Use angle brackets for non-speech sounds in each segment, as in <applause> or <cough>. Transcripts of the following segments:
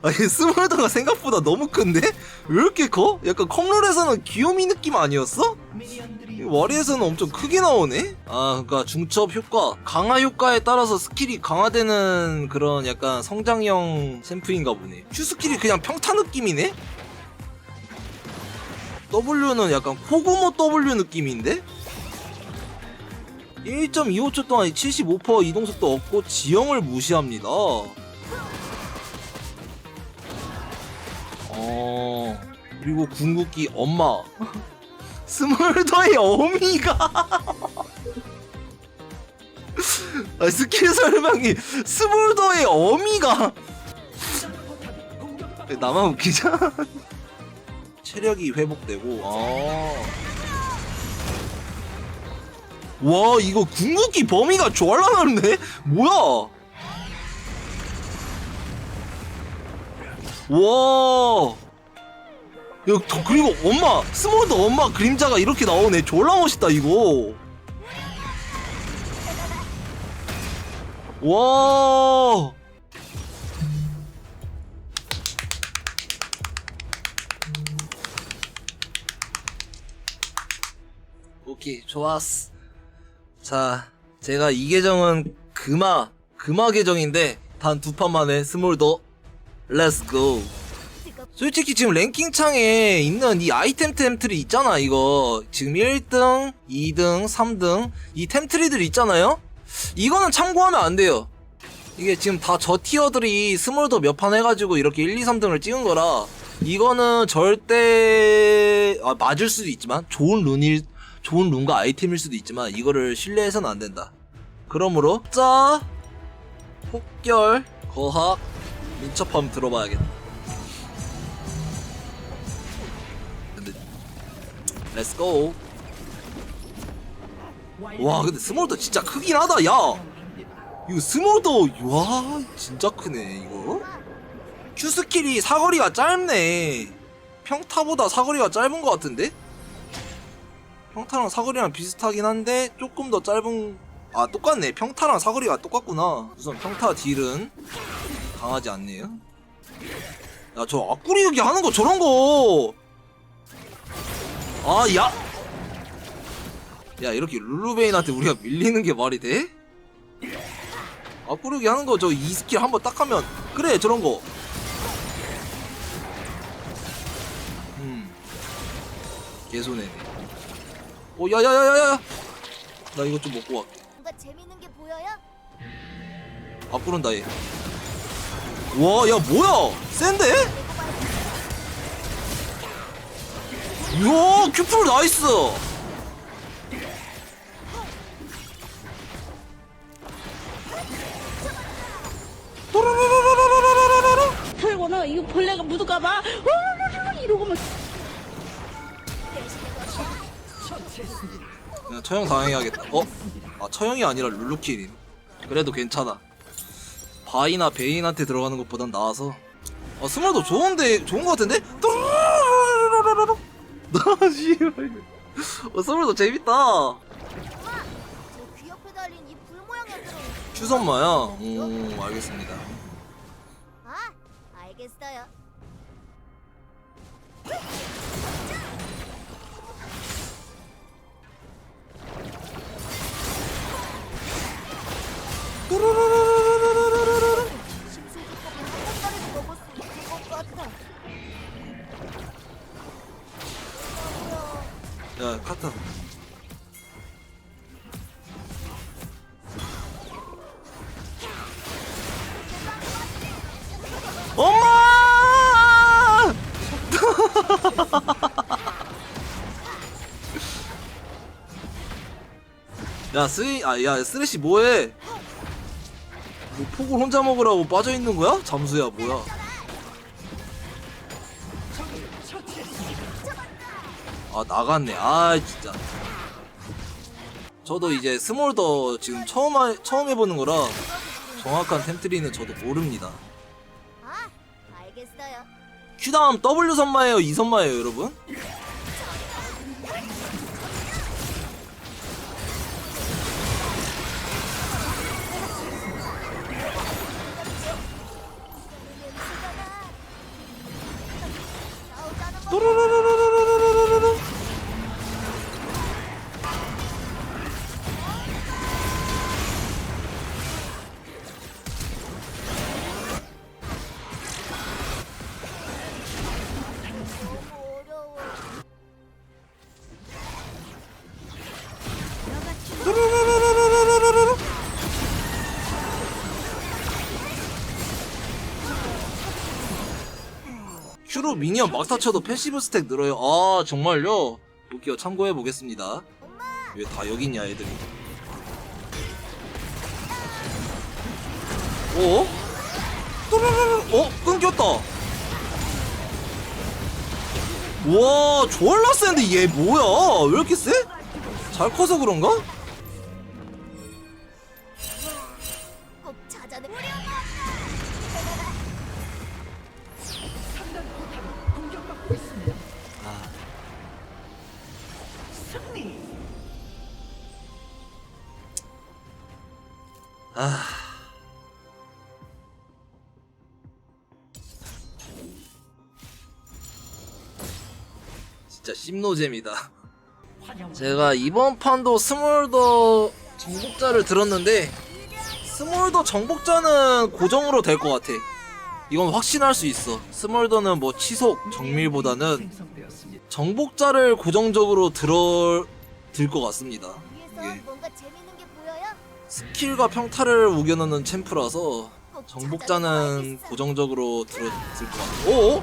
아니 스몰더가 생각보다 너무 큰데? 왜 이렇게 커? 약간 컴롤에서는 귀요미 느낌 아니었어? 이 와리에서는 엄청 크게 나오네? 아 그니까 중첩 효과 강화 효과에 따라서 스킬이 강화되는 그런 약간 성장형 샘프인가 보네 Q 스킬이 그냥 평타 느낌이네? W는 약간 코고모 W 느낌인데? 1.25초 동안 75% 이동속도 얻고 지형을 무시합니다 어. 그리고 궁극기 엄마. 스몰더의 어미가. 아, 스킬 설명이 스몰더의 어미가. 나만 웃기자 체력이 회복되고. 아. 와 이거 궁극기 범위가 졸라 넓네 뭐야 와. 야, 더- 그리고 엄마, 스몰더 엄마 그림자가 이렇게 나오네. 졸라 멋있다, 이거. 와. 오케이, 좋았어. 자, 제가 이 계정은 금화, 금화 계정인데, 단 두 판 만에 스몰더 렛츠 고. 솔직히 지금 랭킹 창에 있는 이 아이템 템트리 있잖아 이거. 지금 1등, 2등, 3등 이 템트리들 있잖아요? 이거는 참고하면 안 돼요. 이게 지금 다 저 티어들이 스몰더 몇판 해가지고 이렇게 1, 2, 3등을 찍은 거라 이거는 절대 아, 맞을 수도 있지만 좋은 룬일 좋은 룬과 아이템일 수도 있지만 이거를 신뢰해서는 안 된다. 그러므로 짜 폭결 거학 민첩함 들어봐야겠다. 근데 렛츠고 와 근데 스몰더 진짜 크긴 하다 야! 이거 스몰더 와 진짜 크네 이거. Q 스킬이 사거리가 짧네. 평타보다 사거리가 짧은 것 같은데? 평타랑 사거리랑 비슷하긴 한데 조금 더 짧은 아 똑같네. 평타랑 사거리가 똑같구나. 우선 평타 딜은 강하지 않네요? 야저 앞구리기 하는 거 저런 거! 아, 야! 야, 이렇게 룰루베인한테 우리가 밀리는 게 말이 돼? 앞구르기 하는 거 저 이 스킬 한번 딱 하면 그래 저런 거! 음. 개손해네. 오 야야야야야! 나 이거 좀 먹고 갈게. 뭔가 재밌는 게 보여요? 앞구른다 얘 와 야 뭐야 센데? 이야 큐플 나이스. 털고는 이거 벌레가 묻을까봐 이러고 막 그냥 처형 당해야겠다. 어? 아 처형이 아니라 룰루킬인. 그래도 괜찮아. 바이나 베인한테 들어가는 것보단 나아서. 어 스몰도 좋은데 좋은 것 같은데? 나 <laughs> 씨발. 어 스몰도 재밌다. 엄마! 저 귀 옆에 달린 이 불 모양의 애들은 추선마야. 오 알겠습니다. 아! 알겠어요 야 쓰이 아야 쓰레쉬 뭐해? 뭐 폭을 혼자 먹으라고 빠져 있는 거야? 잠수야 뭐야? 아 나갔네 아 진짜 저도 이제 스몰더 지금 처음 하, 처음 해보는 거라 정확한 템트리는 저도 모릅니다 아! 알겠어요 Q 다음 W 선마예요 E 선마예요 여러분 Dur dur dur dur. 큐로 미니언 막타 쳐도 패시브 스택 늘어요. 아 정말요? 볼게요. 참고해 보겠습니다. 왜 다 여기 있냐 애들이? 어? 또르르르. 어 끊겼다. 와 졸라 센데 얘 뭐야? 왜 이렇게 세? 잘 커서 그런가? 진짜 심노잼이다. 제가 이번 판도 스몰더 정복자를 들었는데 스몰더 정복자는 고정으로 될 것 같아. 이건 확신할 수 있어. 스몰더는 뭐 치속 정밀보다는 정복자를 고정적으로 들어 들것 같습니다. 이게? 스킬과 평타를 우겨넣는 챔프라서 꼭 정복자는. 고정적으로 들어들 것 같아. 오?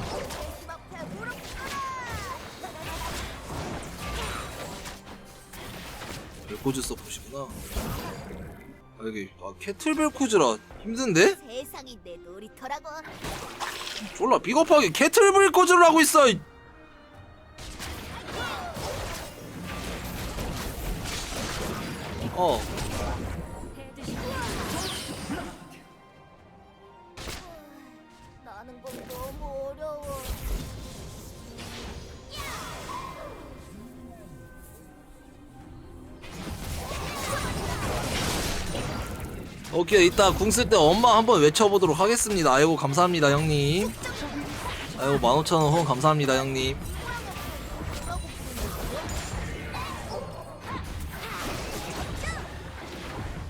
벨코즈 서포시구나. 아, 여기 아, 캐틀벨 코즈라 힘든데? 세상이 내 놀이터라고. 졸라 비겁하게 캐틀벨 코즈를 하고 있어. 이- 어. 오케이 이따 궁 쓸 때 엄마 한번 외쳐보도록 하겠습니다. 아이고 감사합니다 형님. 아이고 15,000원 후원 감사합니다 형님.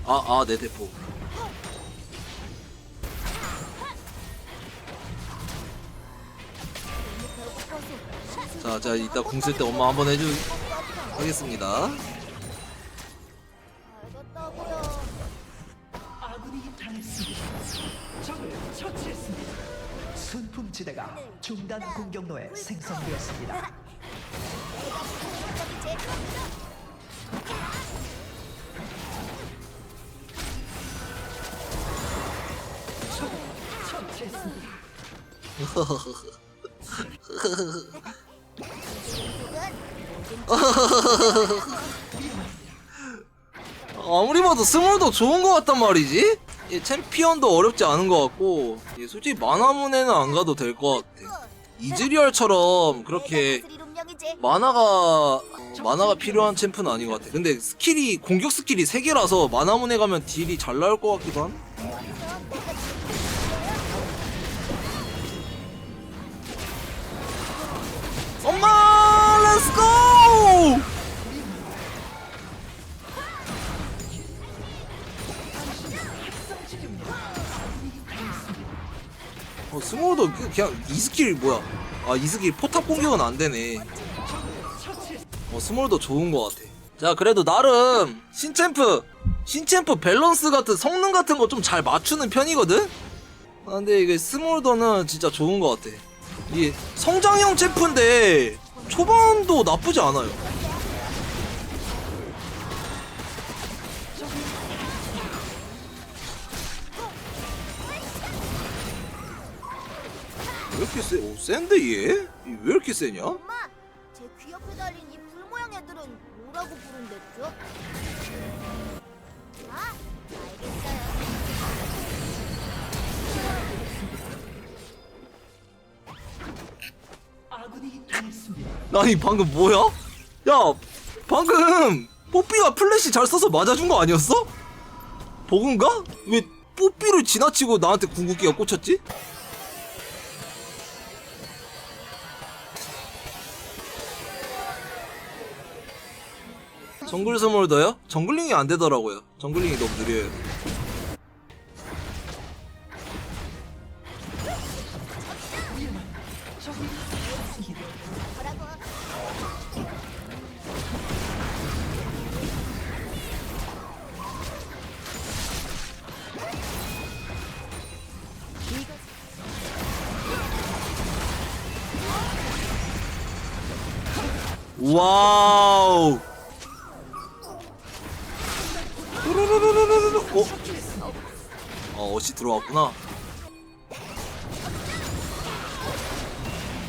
아, 아, 내 대포. 자, 자, 이따 궁 쓸 때 엄마 한번 해주, 하겠습니다. 중단 공격로에 생성되었습니다. 아무리 봐도 스몰도 좋은 것 같단 말이지? 이 챔피언도 어렵지 않은 것 같고, 이 솔직히 만화문에는 안 가도 될 것 같아. 이즈리얼처럼 그렇게 만화가 어, 만화가 필요한 챔프는 아닌 것 같아. 근데 스킬이 공격 스킬이 3개라서 만화문에 가면 딜이 잘 나올 것 같기도 한. 엄마, 렛츠고! 어, 스몰도 그- 그냥 이 스킬 뭐야? 아, 이 스킬 포탑 공격은 안 되네. 어, 스몰도 좋은 것 같아. 자, 그래도 나름 신챔프, 신챔프 밸런스 같은 성능 같은 거 좀 잘 맞추는 편이거든. 아, 근데 이게 스몰더는 진짜 좋은 것 같아. 이 성장형 챔프인데 초반도 나쁘지 않아요. 센데 얘? 이왜 이렇게 세냐? 엄마, 제 귀 옆에 달린 이 불 모양 애들은 뭐라고 부른댔죠? 아, 알겠어요. 아니 방금 뭐야? 야 방금 뽀삐가 플래시 잘 써서 맞아준 거 아니었어? 버그인가? 왜 뽀삐를 지나치고 나한테 궁극기가 꽂혔지? 정글 스몰더요? 정글링이 안 되더라고요. 정글링이 너무 느려요. 어, 어시 들어왔구나.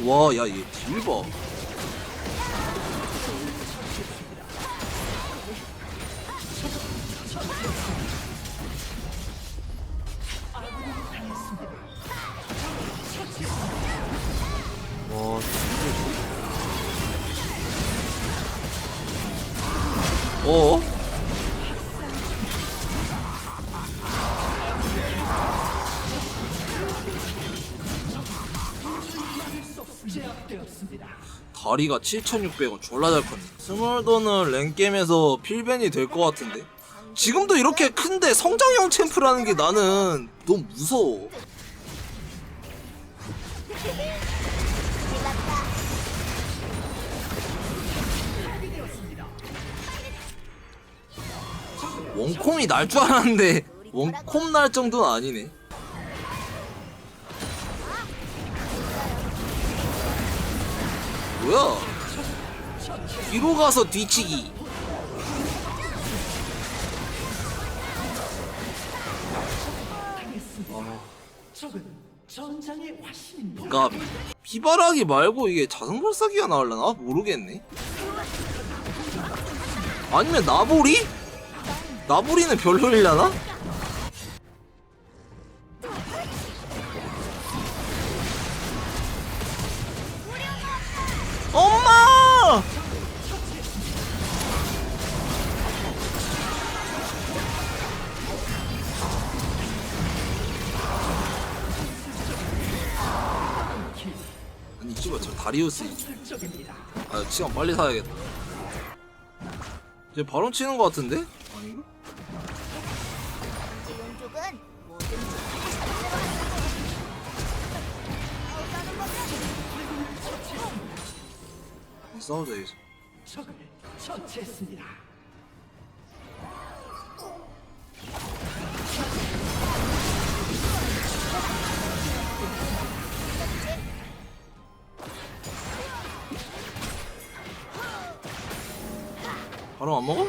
와, 야, 얘 딜 봐. 다리가 7,600원 졸라 잘 컸네. 스몰더는 랭게임에서 필벤이 될 것 같은데. 지금도 이렇게 큰데 성장형 챔프라는 게 나는 너무 무서워. 원콤이 날 줄 알았는데 원콤 날 정도는 아니네. 뭐야? 뒤로 가서 뒤치기. 화신입니다. 그니까 비바라기 말고 이게 자성 발사기가 나올려나 모르겠네. 아니면 나보리? 나보리는 별로일려나? 다리우스. 아 시간 빨리 사야겠다 이제 바로 치는 것 같은데? 아닌가? 싸우자 이제 적을 처치했습니다. 바로 안 먹어?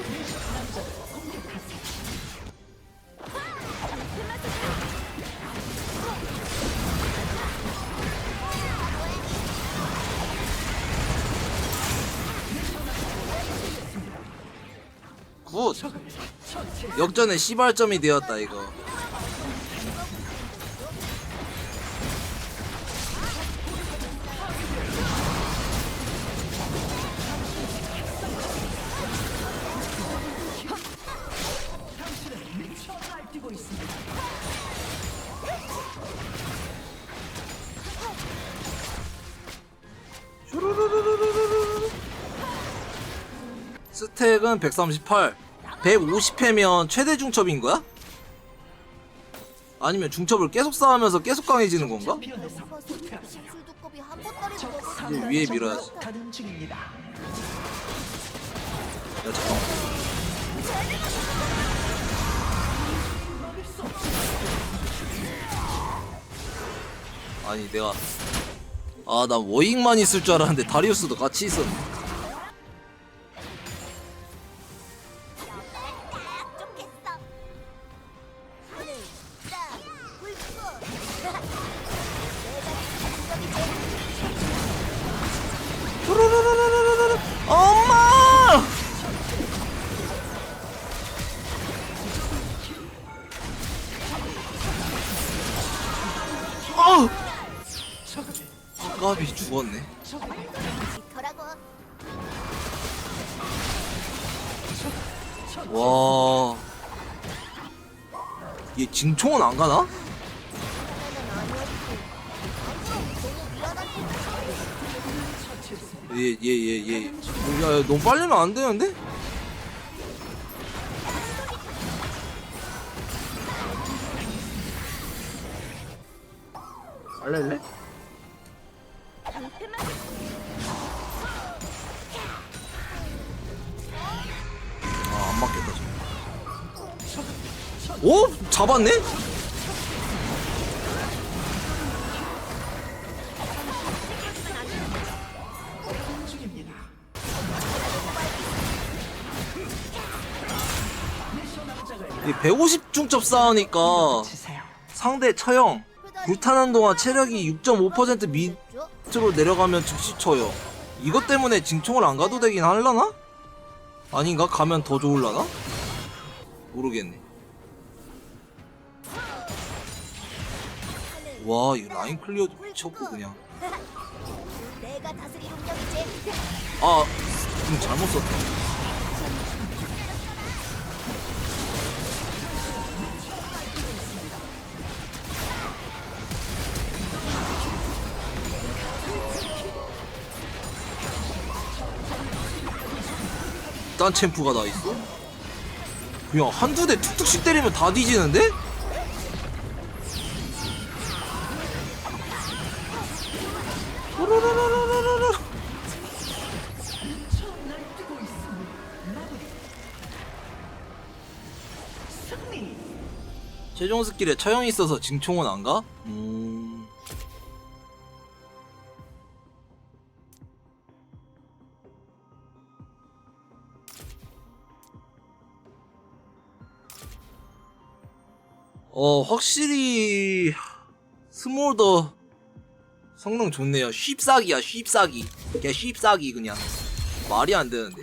굿! 역전의 시발점이 되었다 이거 날뛰고 있습니다. 스택은 138 150회면 최대 중첩인 거야? 아니면 중첩을 계속 쌓으면서 계속 강해지는 건가? 한 먹었어. 이제 위에 밀어야지. 가는 중입니다. 야 잠깐만 아니 내가 아나 워잉만 있을 줄 알았는데 다리우스도 같이 있었네 얘 징총은 안 가나? 얘, 얘, 얘. 야, 야, 너무 빨리면 안 되는데? 잡았네? 중입니다. 이150 중첩 쌓으니까 치세요. 상대 처형 불타는 동안 체력이 6.5% 밑으로 내려가면 즉시 쳐요. 이것 때문에 징총을 안 가도 되긴 할라나? 아닌가? 가면 더 좋을라나? 모르겠네. 와, 이거 라인 클리어도 미쳤고 그냥. 내가 다스릴 운명이지. 아, 좀 잘못 썼다. 딴 챔프가 다 있어? 그냥 한두 대 툭툭씩 때리면 다 뒤지는데? 최종 스킬에 처형이 있어서 징총은 안 가? 음... 어 확실히 스몰더 성능 좋네요. 쉽사기야 쉽사기. 그냥 쉽사기 그냥. 말이 안 되는데